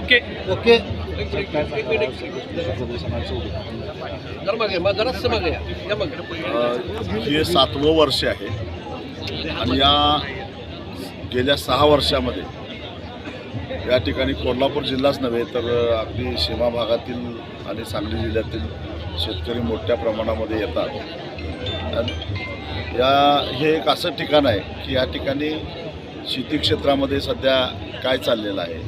Okay. Okay. हे सातवं वर्ष आहे. आणि या गेल्या सहा वर्षामध्ये या ठिकाणी कोल्हापूर जिल्हाच नव्हे तर अगदी सीमा भागातील आणि सांगली जिल्ह्यातील शेतकरी मोठ्या प्रमाणामध्ये येतात. आणि या हे एक असं ठिकाण आहे की या ठिकाणी शेती क्षेत्रामध्ये सध्या काय चाललेलं आहे?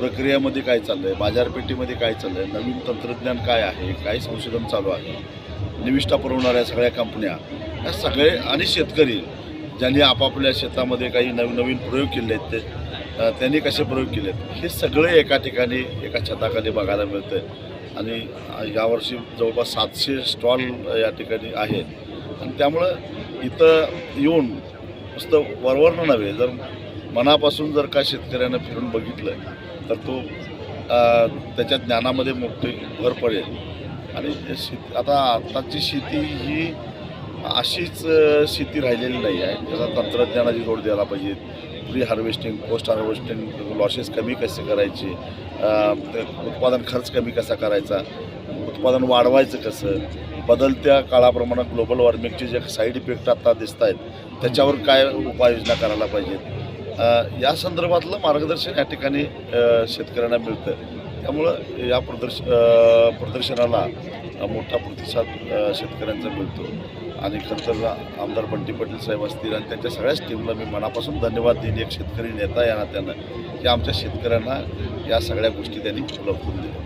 प्रक्रियामध्ये काय चाललं आहे बाजारपेठेमध्ये काय चाललं आहे नवीन तंत्रज्ञान काय आहे? काय संशोधन चालू आहे? निविष्ठा पुरवणाऱ्या सगळ्या कंपन्या या सगळे आणि शेतकरी ज्यांनी आपापल्या शेतामध्ये काही नवीन नवीन प्रयोग केले आहेत ते त्यांनी कसे प्रयोग केले आहेत हे सगळे एका ठिकाणी एका छताखाली बघायला मिळतं आणि यावर्षी जवळपास सातशे स्टॉल या ठिकाणी आहेत. आणि त्यामुळं इथं येऊन नुसतं वरवरणं नव्हे जर मनापासून जर का शेतकऱ्यानं फिरून बघितलं तर तो त्याच्या ज्ञानामध्ये मोठी भर पडेल. आणि शेत आता आत्ताची शेती ही अशीच शेती राहिलेली नाही आहे. त्याला तंत्रज्ञानाची जोड द्यायला पाहिजे. Pre harvesting post harvesting losses कमी कसे करायचे? ते उत्पादन खर्च कमी कसा करायचा? उत्पादन वाढवायचं कसं? बदलत्या काळाप्रमाणे ग्लोबल वॉर्मिंगचे जे साईड इफेक्ट आता दिसत आहेत त्याच्यावर काय उपाययोजना करायला पाहिजेत? या संदर्भातलं मार्गदर्शन या ठिकाणी शेतकऱ्यांना मिळतं त्यामुळं या प्रदर्श प्रदर्शनाला मोठा प्रतिसाद शेतकऱ्यांचा मिळतो. आणि खरं तर आमदार बंटी पाटील साहेब असतील आणि त्यांच्या सगळ्याच टीमला मी मनापासून धन्यवाद देईन. एक शेतकरी नेता या नात्यानं की आमच्या शेतकऱ्यांना या सगळ्या गोष्टी त्यांनी उपलब्ध दिल्या.